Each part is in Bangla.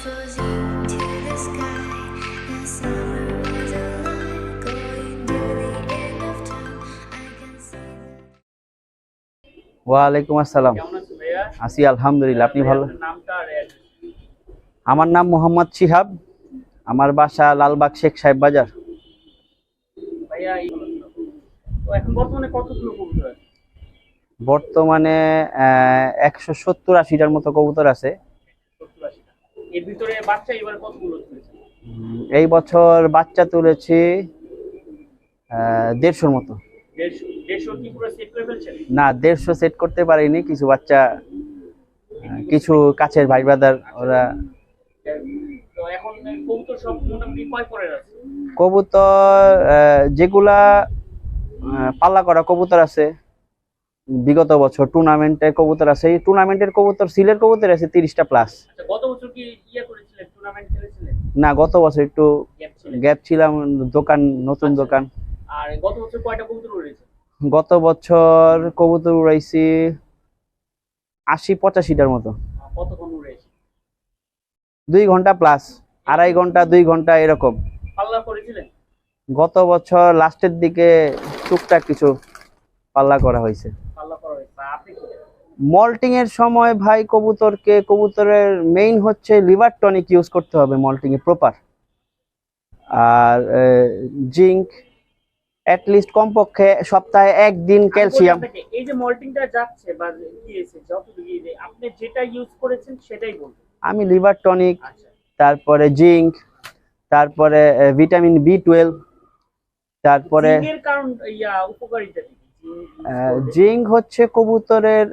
ওয়ালাইকুম আসসালাম। কেমন আছেন ভাইয়া? আছি আলহামদুলিল্লাহ। আপনি ভালো। আমার নাম মোহাম্মদ শিহাব। আমার বাসা লালবাগ শেখ সাহেব বাজার। ভাইয়া এই তো। এখন বর্তমানে কতগুলো কবুতর আছে? বর্তমানে একশো সত্তর আশিটার মতো কবুতর আছে। এর ভিতরে বাচ্চা এবার কতগুলো তুলেছে? এই বছর বাচ্চা তুলেছি দেড়শোর মতো। দেড়শো দেড়শো কি পুরো সেট করে ফেলছেন? না দেড়শো সেট করতে পারিনি কিছু বাচ্চা কিছু কাছের ভাই ব্রাদার ওরা তো এখন কবুতর সব মোটামুটি কয় পরের আছে? কবুতর যেগুলা পাল্লা করা কবুতর আছে বিগত বছর টুর্নামেন্টের কবুতর আছে এই টুর্নামেন্টের কবুতর সিলের কবুতর আছে তিরিশটা প্লাস আচ্ছা গত বছর কি ইয়ে করেছিলেন? টুর্নামেন্ট খেলেছিলেন? না গত বছর একটু গ্যাপ ছিলাম দোকান নতুন আচ্ছা। দোকান। আর গত বছর কয়টা কবুতর উড়েছে? গত বছর কবুতর উড়াইছি আশি পঁচাশিটার মতো। দুই ঘণ্টা প্লাস আড়াই ঘণ্টা দুই ঘণ্টা এরকম। পাল্লা করেছিলেন? গত বছর লাস্টের দিকে টুকটাক কিছু পাল্লা করা হয়েছে। মল্টিং এর সময় ভাই কবুতরকে কবুতরের মেইন হচ্ছে লিভার টনিক ইউজ করতে হবে মল্টিং এ প্রপার আর জিঙ্ক লিস্ট কমপক্ষে সপ্তাহে একদিন ক্যালসিয়াম এই যে মল্টিংটা যাচ্ছে বা আপনি যেটা ইউজ করেছেন সেটাই বলবেন আমি লিভার টনিক আচ্ছা। তারপরে জিঙ্ক তারপরে ভিটামিন বি টুয়েলভ তারপরে কারণ ইয়া উপকারিতা জিঙ্ক হচ্ছে কবুতরের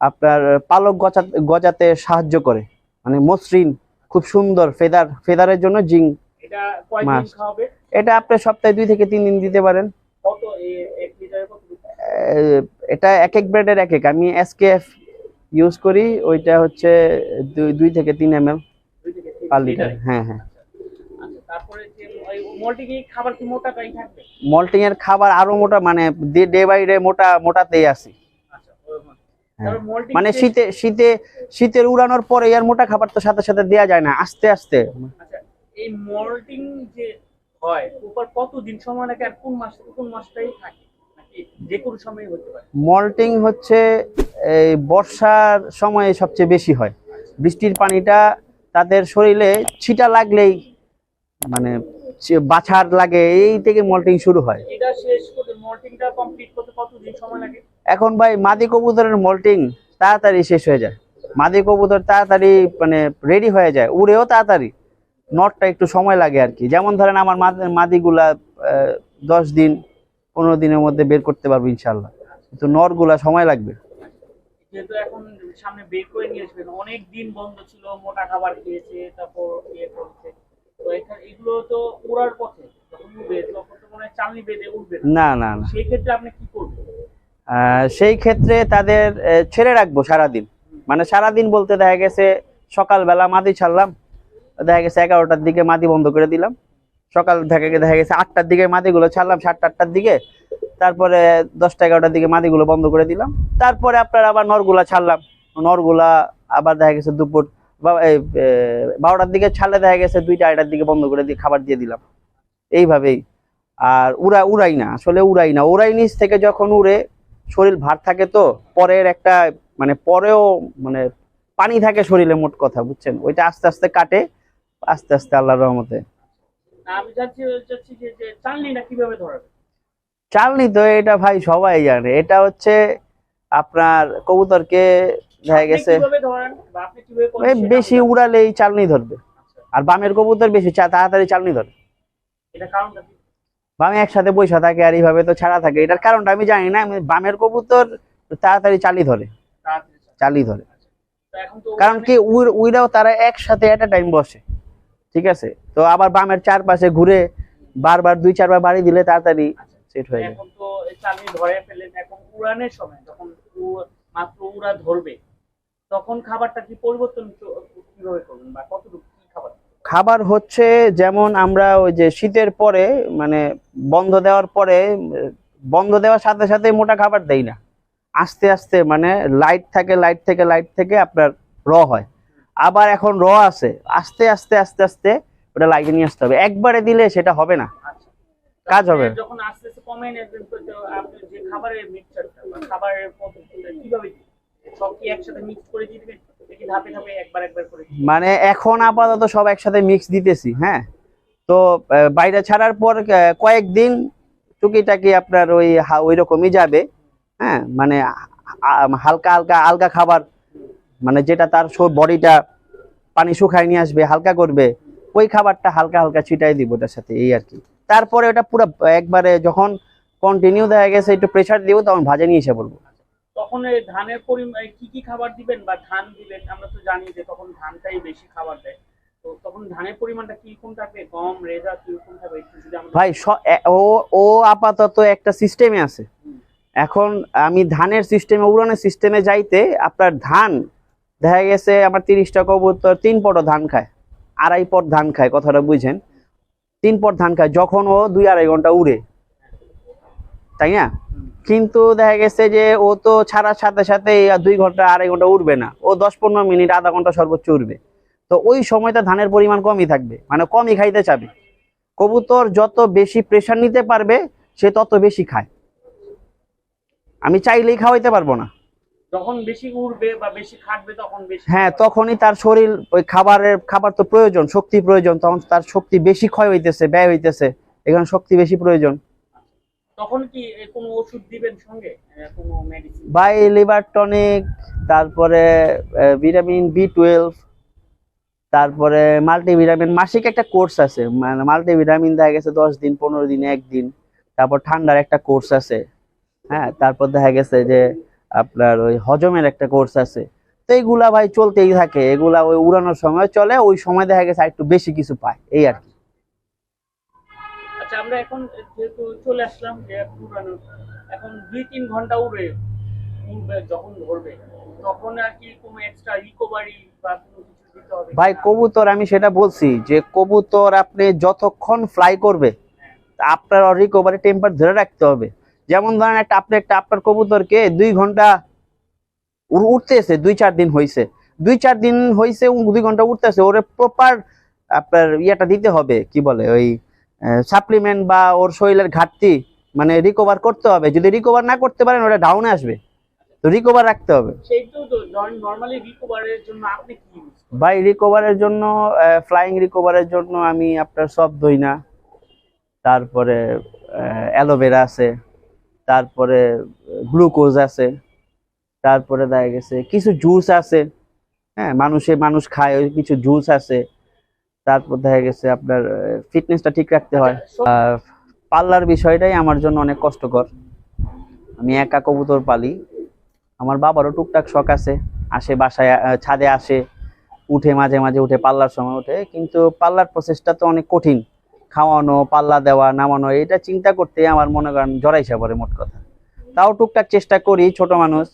আপনার পালক গজা গজাতে সাহায্য করে। মানে মসৃণ খুব সুন্দর ফেদার ফেদারের জন্য জিঙ্ক মাস। এটা আপনি সপ্তাহে দুই থেকে তিন দিন দিতে পারেন। এটা এক এক ব্র্যান্ডের এক এক। আমি এসকেএফ ইউজ করি ওইটা হচ্ছে দুই থেকে তিন এম এল পার লিটার। হ্যাঁ হ্যাঁ। আচ্ছা তারপরে মল্টিং এ খাবার কি মোটাটাই থাকবে? মল্টিং এর খাবার আরও মোটা মানে ডে বাই ডে মোটা মোটাতেই আচ্ছা হ্যাঁ। মানে শীতে শীতে শীতের উড়ানোর পরে আর মোটা খাবার তো সাথে সাথে দেওয়া যায় না আস্তে আস্তে। আচ্ছা এই মল্টিং যে হয় উপর কতদিন সময় লাগে আর কোন মাস কোন মাসটাই থাকে? যে কোনো সময় হতে পারে? মল্টিং হচ্ছে এই বর্ষার সময়ে সবচেয়ে বেশি হয়। বৃষ্টির পানিটা তাদের শরীরে ছিটা লাগলেই মানে বাছার লাগে এই থেকে মল্টিং শুরু হয়। এখন ভাই মাদি কবুতরের মল্টিং তাড়াতাড়ি শেষ হয়ে যায়। মাদি কবুতর তাড়াতাড়ি মানে রেডি হয়ে যায় উড়েও তাড়াতাড়ি। নটটা একটু সময় লাগে আর কি। যেমন ধরেন আমার মাদ- মাদিগুলা দশ দিন পনেরো দিনের মধ্যে বের করতে পারব ইনশাল্লাহ কিন্তু নরগুলা সময় লাগবে। যেহেতু এখন সামনে বের করে নিয়ে আসবেন অনেক দিন বন্ধ ছিল মোটা খাবার খেয়েছে তারপর ইয়ে করছে। তো এখানে এগুলো তো উড়ার পথে না। না সেই ক্ষেত্রে আপনি কি করবেন? সেই ক্ষেত্রে তাদের ছেড়ে রাখব সারাদিন। মানে সারাদিন বলতে দেখা গেছে সকালবেলা মাদি ছাড়লাম দেখা গেছে এগারোটার দিকে মাদি বন্ধ করে দিলাম। সকাল থেকে দেখা গেছে আটটার দিকে মাদিগুলো ছাড়লাম সাতটা আটটার দিকে। তারপরে দশটা এগারোটার দিকে মাদিগুলো বন্ধ করে দিলাম। তারপরে আপনার আবার নরগুলা ছাড়লাম। নরগুলা আবার দেখা গেছে দুপুর বারোটার দিকে ছাড়লে দেখা গেছে দুইটা আড়াইটার দিকে বন্ধ করে দিয়ে খাবার দিয়ে দিলাম। এইভাবেই। আর উড়া উড়াই না আসলে উড়াই না। উড়াই নিচ থেকে যখন উড়ে শরীর ভার থাকে তো পরের একটা মানে পরেও মানে পানি থাকে শরীরে মোট কথা বুঝছেন? ওইটা আস্তে আস্তে কাটে আস্তে আস্তে আল্লাহর রহমতে। চালনি তো এটা ভাই সবাই জানে। এটা হচ্ছে আপনার কবুতরকে দেখা গেছে। বেশি আমি- উড়ালেই চালনি ধরবে। আচ্ছা, আর বামের কবুতর বেশি তাড়াতাড়ি চালনি ধরে। বামে একসাথে বৈশা থাকে আর এইভাবে তো ছাড়া থাকে। এটার কারণটা আমি জানি না আমি বামের কবুতর তাড়াতাড়ি চালি ধরে। চালি ধরে। তো কারণ কি উই- উইরাও তারা একসাথে এট টাইম বসে। ঠিক আছে? তো আবার বামের চারপাশে ঘুরে বারবার দুই চারবার বাড়ি দিলে তাড়াতাড়ি সেট হয়ে যায়। এখন তো এই চালনি ধরে ফেলেন এখন উড়ানের সময় যখন মাত্র উড়া ধরবে তখন খাবারটা কি পরিবর্তন কীভাবে করবেন? বা কতটুকু খাবার? খাবার হচ্ছে যেমন আমরা ওই যে শীতের পরে মানে বন্ধ দেওয়ার পরে বন্ধ দেওয়ার সাথে সাথে মোটা খাবার দেই না। আস্তে আস্তে মানে লাইট থাকে লাইট থেকে লাইট থেকে আপনার র হয়। আবার এখন র আছে আস্তে আস্তে আস্তে আস্তে ওটা লাগিয়ে নিয়ে আসতে হবে। একবারে দিলে সেটা হবে না। আচ্ছা। কাজ হবে। যখন আস্তে আস্তে কমে নেবেন তো তো আপনি যে খাবারের মিক্সচারটা খাবারের কীভাবে মানে এখন আপাতত সব একসাথে মিক্স দিতেছি হ্যাঁ? তো বাইরে ছাড়ার পর কয়েকদিন টুকিটাকি আপনার ওই ওই রকমই যাবে হ্যাঁ? মানে হালকা হালকা, আলগা খাবার মানে যেটা তার বডিটা পানি শুকায় নিয়ে আসবে, হালকা করবে, ওই খাবারটা হালকা হালকা ছিটাই দিব ওটার সাথে, এই আর কি। তারপরে ওটা পুরো, একবারে যখন কন্টিনিউ দেখা গেছে, একটু প্রেশার দিব, তখন ভাজে নিয়ে এসে পড়ব তখন এই ধানের পরিমাণ কি কি খাবার দিবেন বা ধান দিবেন? আমরা তো জানি যে তখন ধানটাই বেশি খাবার দেয়। তো তখন ধানের পরিমাণটা কীরকম থাকবে? গম রেজা কীরকম থাকবে? একটু যদি আমরা ভাই ও ও আপাতত একটা সিস্টেমে আছে। এখন আমি ধানের সিস্টেমে উড়ানের সিস্টেমে যাইতে আপনার ধান দেখা গেছে আমার তিরিশটা কবুতর তিন পটও ধান খায়। আড়াই পট ধান খায় কথাটা বুঝেন। তিন পট ধান খায়। যখন ও দুই আড়াই ঘণ্টা উড়ে তাই না? কিন্তু দেখা গেছে যে ও তো ছাড়ার সাথে সাথে দুই ঘণ্টা আড়াই ঘণ্টা উঠবে না। ও দশ পনেরো মিনিট আধা ঘণ্টা সর্বোচ্চ উঠবে তো ওই সময়টা ধানের পরিমাণ কমই থাকবে মানে কমই খাইতে চাবে। কবুতর যত বেশি প্রেশার নিতে পারবে সে তত বেশি খায়। আমি চাইলেই খাওয়াইতে পারব না। যখন বেশি উড়বে বা বেশি খাটবে তখন বেশি হ্যাঁ তখনই তার শরীর ওই খাবারের খাবার তো প্রয়োজন শক্তি প্রয়োজন তখন তার শক্তি বেশি ক্ষয় হইতেছে ব্যয় হইতেছে। এখানে শক্তি বেশি প্রয়োজন। তখন কি কোনো ওষুধ দিবেন সঙ্গে? কোনো মেডিসিন বাই লিভার টনিক তারপরে ভিটামিন বি টুয়েলভ তারপরে মাল্টিভিটামিন মাসিক একটা কোর্স আছে। মানে মাল্টিভিটামিন দেখা গেছে দশ দিন, পনেরো দিন একদিন তারপর ঠান্ডার একটা কোর্স আছে। হ্যাঁ তারপর দেখা গেছে যে আপনার ওই হজমের একটা কোর্স আছে। তো এইগুলা ভাই চলতেই থাকে। এগুলা ওই উড়ানোর সময় চলে, ওই সময় দেখা গেছে একটু বেশি কিছু পায়। এই আর কি। আচ্ছা আমরা এখন যেহেতু চলে আসলাম যে উড়ানো এখন দুই তিন ঘণ্টা উড়ে উড়বে যখন ধরবে তখন আর কি কোনো এক্সট্রা রিকভারি বা কোনো কিছু দিতে হবে ভাই কবুতর আমি সেটা বলছি যে কবুতর আপনি যতক্ষণ ফ্লাই করবে আপনার রিকভারি টেম্পার ধরে রাখতে হবে। যেমন ধরেন একটা আপনি একটা আপনার কবুতরকে দুই ঘণ্টা উঠতেছে দুই চার দিন হইছে। দুই চার দিন হইছে উ দুই ঘণ্টা উঠতেছে ওরে প্রপার আপনার ইয়েটা দিতে হবে কি বলে ওই সাপ্লিমেন্ট বা ওর শরীরের ঘাটতি মানে রিকভার করতে হবে। যদি রিকভার না করতে পারেন ওটা ডাউনে আসবে। তো রিকভার রাখতে হবে? ভাই রিকভারের জন্য ফ্লাইং রিকভারের জন্য আমি আপনার সব দই না। তারপরে অ্যালোভেরা আছে। তারপরে গ্লুকোজ আছে। তারপরে দেখা গেছে কিছু জুস আছে। হ্যাঁ মানুষে মানুষ খায় ওই কিছু জুস আছে। তারপর দেখা গেছে আপনার ফিটনেসটা ঠিক রাখতে হয়। পাল্লার বিষয়টাই আমার জন্য অনেক কষ্টকর। আমি একা কবুতর পালি। আমার বাবারও টুকটাক শখ আছে। আসে বাসায় ছাদে আসে, উঠে মাঝে মাঝে উঠে পাল্লার সময় উঠে। কিন্তু পাল্লার প্রসেসটা তো অনেক কঠিন। খাওয়ানো, পাল্লা দেওয়া, নামানো এটা চিন্তা করতে আমার মনে করেন জড়াইসা পড়ে মোট কথা। তাও টুকটাক চেষ্টা করি, ছোট মানুষ।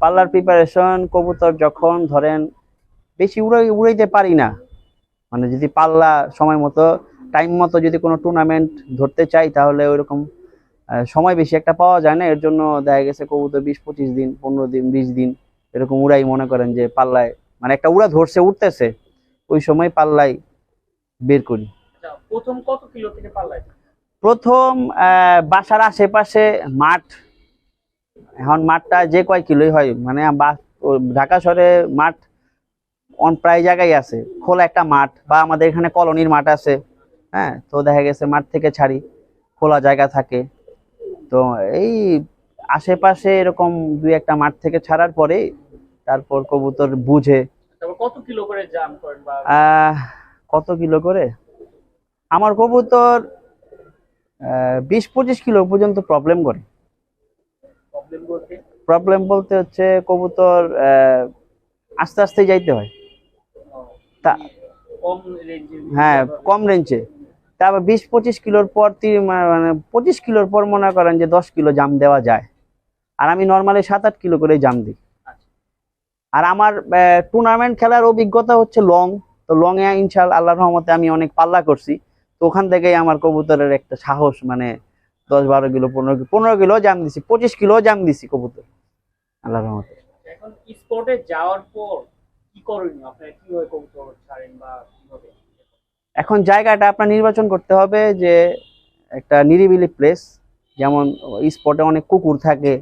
পাল্লার প্রিপারেশন কবুতর যখন ধরেন, বেশি উড়াই, উড়াইতে পারি না। মানে যদি পাল্লা সময় মতো টাইম মতো যদি কোনো টুর্নামেন্ট ধরতে চাই তাহলে ওইরকম সময় বেশি একটা পাওয়া যায় না। এর জন্য দেখা গেছে কবুতর বিশ পঁচিশ দিন পনেরো দিন বিশ দিন এরকম উড়াই মনে করেন যে পাল্লায় মানে একটা উড়া ধরছে উঠতেছে ওই সময় পাল্লায় বের করি। আচ্ছা, প্রথম কত কিলো থেকে পাল্লাই প্রথম বাসার আশেপাশে মাঠ এখন মাঠটা যে কয় কিলোই হয় মানে ঢাকা শহরে মাঠ প্রায় জায়গায় আছে। খোলা একটা মাঠ বা আমাদের এখানে কলোনির মাঠ আছে। হ্যাঁ তো দেখা গেছে মাঠ থেকে ছাড়ি খোলা জায়গা থাকে। তো এই আশেপাশে এরকম দুই একটা মাঠ থেকে ছাড়ার পরে তারপর কবুতর বুঝে। কত কিলো করে জাম করেন কত কিলো করে? আমার কবুতর বিশ পঁচিশ কিলো পর্যন্ত প্রবলেম করে। প্রবলেম বলতে? প্রবলেম বলতে হচ্ছে কবুতর আহ, আস্তে আস্তে যাইতে হয়। তা কম রেঞ্জে হ্যাঁ কম রেঞ্জে তারপর বিশ পঁচিশ কিলোর পর মানে পঁচিশ কিলোর পর মনে করেন যে দশ কিলো জাম দেওয়া যায়। আর আমি নর্মালি সাত আট কিলো করে জাম দিই। আচ্ছা। আর আমার টুর্নামেন্ট খেলার অভিজ্ঞতা হচ্ছে লং তো লং এ ইনশাল আল্লাহ রহমতে আমি অনেক পাল্লা করছি। তো ওখান থেকেই আমার কবুতরের একটা সাহস মানে দশ বারো কিলো পনেরো কিলো পনেরো কিলো জাম দিছি পঁচিশ কিলো জাম দিছি কবুতর। আল্লাহর রহমতে। এখন স্পটে যাওয়ার পর এখন জায়গাটা আপনার নির্বাচন করতে হবে যে একটা নিরিবিলি প্লেস যেমন স্পটে অনেক কুকুর থাকে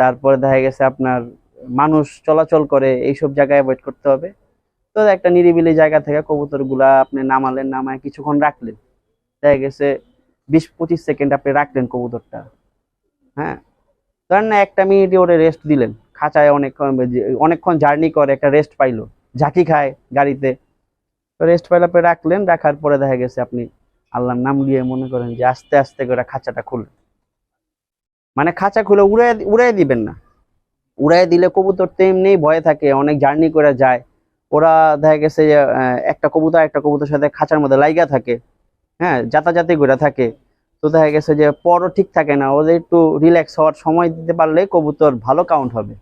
তারপরে দেখা গেছে আপনার মানুষ চলাচল করে, এইসব জায়গায় অ্যাভয়েড করতে হবে। তো একটা নিরিবিলি জায়গা থেকে কবুতরগুলা আপনি নামালেন, নামায় কিছুক্ষণ রাখলেন। দেখা গেছে বিশ পঁচিশ সেকেন্ড আপনি রাখলেন কবুতরটা। হ্যাঁ? ধরেন না একটা মিনিটে ওরে রেস্ট দিলেন। খাঁচায় অনেকক্ষণ অনেকক্ষণ জার্নি করে একটা রেস্ট পাইলো। ঝাঁকি খায় গাড়িতে। রেস্ট পাইলে আপনি রাখলেন, রাখার পরে দেখা গেছে আপনি আল্লাহর নাম নিয়ে মনে করেন যে আস্তে আস্তে করে খাঁচাটা খুললেন। মানে খাঁচা খুলে উড়ে উড়াই দিবেন না। উড়াই দিলে কবুতর তো এমনিই ভয়ে থাকে, অনেক জার্নি করে যায়। ওরা দেখা গেছে যে একটা কবুতর একটা কবুতর সাথে খাঁচার মধ্যে লাইগা থাকে। হ্যাঁ যাতাযাতি করে থাকে। তো দেখা গেছে যে পরও ঠিক থাকে না। ওদের একটু রিল্যাক্স হওয়ার সময় দিতে পারলে কবুতর ভালো কাউন্ট হবে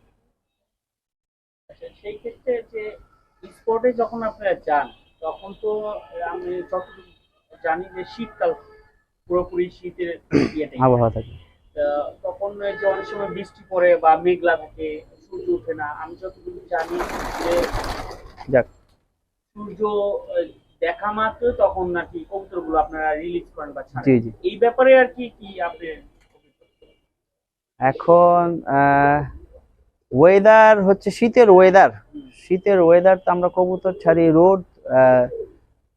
আচ্ছা, সেই ক্ষেত্রে যে স্পটে যখন আপনারা যান তখন তো আমি যতটুকু জানি যে শীতকাল পুরোপুরি শীতের ইয়েতে আবহাওয়া থাকে। তখন যে অনেক সময় বৃষ্টি পড়ে বা মেঘলা থাকে সূর্য ওঠে না। আমি যতটুকু জানি যে যাক। সূর্য দেখা মাত্র তখন নাকি কবুতরগুলো আপনারা রিলিজ করেন বা জি এই ব্যাপারে আর কি কি আপনি এখন ওয়েদার হচ্ছে শীতের ওয়েদার শীতের ওয়েদার তো আমরা কবুতর ছাড়ি রোদ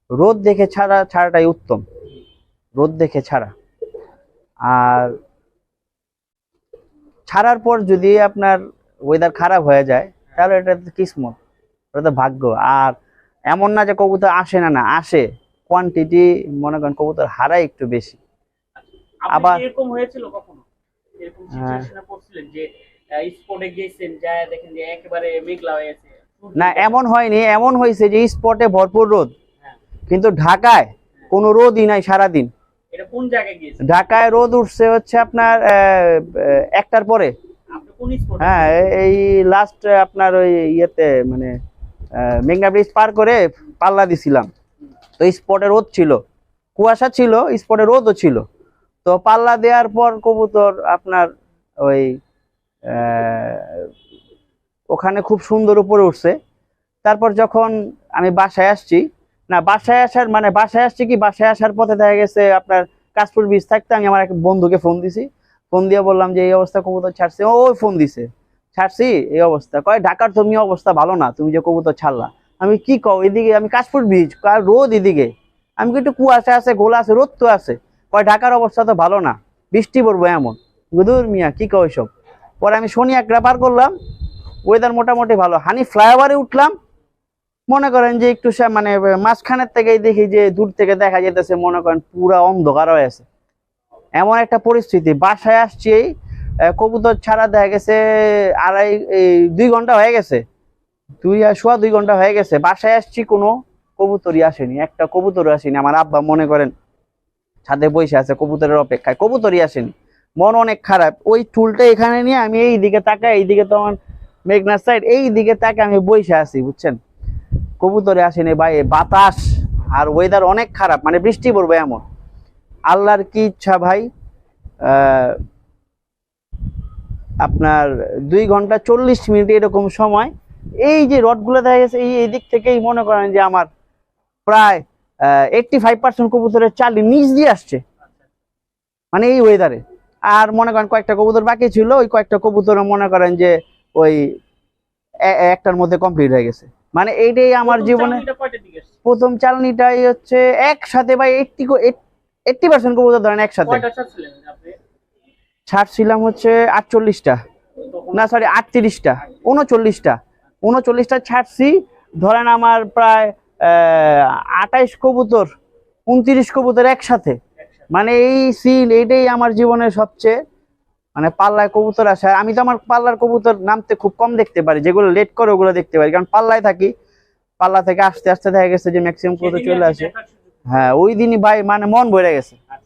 রোদ দেখে ছাড়া ছাড়াটাই উত্তম। রোদ দেখে ছাড়া। আর ছাড়ার পর যদি আপনার ওয়েদার খারাপ হয়ে যায় তাহলে এটা তো কিসমত ওটা তো ভাগ্য। আর এমন না যে কবুতর আসে না না আসে। কোয়ান্টিটি মনে করেন কবুতর হারাই একটু বেশি। আবার এরকম হয়েছিল কখনো? এরকম হ্যাঁ। সিচুয়েশনে পড়ছিলেন যে স্পটে গেছেন যায় দেখেন যে একেবারে মেঘলা হয়ে না এমন হয়নি এমন হয়েছে যে স্পটে ভরপুর রোদ। হ্যাঁ। কিন্তু ঢাকায় কোনো রোদই নাই সারাদিন। ঢাকায় রোদ উঠছে হচ্ছে আপনার একটার পরে। হ্যাঁ এই লাস্ট আপনার ওই ইয়েতে মানে মেঘনা ব্রিজ পার করে পাল্লা দিছিলাম। তো স্পটে রোদ ছিল। কুয়াশা ছিল স্পটে রোদও ছিল। তো পাল্লা দেওয়ার পর কবুতর আপনার ওই আহ, ওখানে খুব সুন্দর উপরে উঠছে। তারপর যখন আমি বাসায় আসছি, না, বাসায় আসার মানে বাসায় আসছি কি? বাসায় আসার পথে দেখা গেছে আপনার কাশপুর বীজ থাকতে, আমি আমার এক বন্ধুকে ফোন দিছি। ফোন দিয়ে বললাম যে, এই অবস্থা কবুতর ছাড়ছে? ও ফোন দিছে। ছাড়ছি? এই অবস্থা? কয়, ঢাকার তুমি অবস্থা ভালো না, তুমি যে কবুতর ছাড়লা। আমি, কি কও? এদিকে আমি কাশপুর বীজ আর রোদ এদিকে। আমি একটু কুয়াশা আছে, গোলা আছে, রোদ তো আছে। কয়, ঢাকার অবস্থা তো ভালো না, বৃষ্টি পড়ব এমন। গুদুর মিয়া, কি কও এসব? পরে আমি শনি একরা পার করলাম। ওয়েদার মোটামুটি ভালো। হানি ফ্লাইওভারে উঠলাম। মনে করেন যে একটু মানে মাঝখানের থেকেই দেখি যে দূর থেকে দেখা যেতেছে মনে করেন পুরা অন্ধকার হয়ে আছে। এমন একটা পরিস্থিতি। বাসায় আসছি এই, কবুতর ছাড়া দেখা গেছে আড়াই দুই ঘণ্টা হয়ে গেছে। দুই সোয়া দুই ঘণ্টা হয়ে গেছে। বাসায় আসছি কোনো কবুতরই আসেনি। একটা কবুতর আসেনি। আমার আব্বা মনে করেন ছাদে বসে আছে কবুতরের অপেক্ষায়। কবুতরই আসেনি। মন অনেক খারাপ। ওই টুলটা এখানে নিয়ে আমি এই দিকে তাকাই এই দিকে তো আমার মেঘনার সাইড এই দিকে তাকে আমি বসে আছি, বুঝছেন? কবুতরে আসেনি ভাই, বাতাস আর ওয়েদার অনেক খারাপ মানে বৃষ্টি পড়বে এমন। আল্লাহর কি ইচ্ছা ভাই? আপনার দুই ঘণ্টা চল্লিশ মিনিট এরকম সময়, এই যে রডগুলো দেখা গেছে, এই দিক থেকেই মনে করেন যে আমার প্রায় এইটটি ফাইভ পার্সেন্ট কবুতরের চালি নিচ দিয়ে আসছে। মানে এই ওয়েদারে আর মনে করেন কয়েকটা কবুতর বাকি ছিল, ওই কয়েকটা কবুতর মনে করেন যে ওই একটার মধ্যে কমপ্লিট হয়ে গেছে। মানে এইটাই আমার জীবনে? প্রথম চালনিটাই হচ্ছে একসাথে ভাই এইটটি এইটটি পার্সেন্ট কবুতর ধরেন একসাথে। ছাড়ছিলাম হচ্ছে আটচল্লিশটা। না সরি আটত্রিশটা উনচল্লিশটা। উনচল্লিশটা ছাড়ছি ধরেন আমার প্রায় আঠাইশ কবুতর উনত্রিশ কবুতর একসাথে। একসাথে। মানে এই সিন এইটাই আমার জীবনের সবচেয়ে মানে পাল্লায় কবুতর আসে। আর আমি তো আমার পাল্লার কবুতর নামতে খুব কম দেখতে পারি যেগুলো লেট করে ওগুলো দেখতে পারি। কারণ পাল্লায় থাকি পাল্লা থেকে আস্তে আস্তে দেখা গেছে যে ম্যাক্সিমাম কবুতর চলে আসে। হ্যাঁ ওই দিনই ভাই মানে মন ভরে গেছে। আচ্ছা।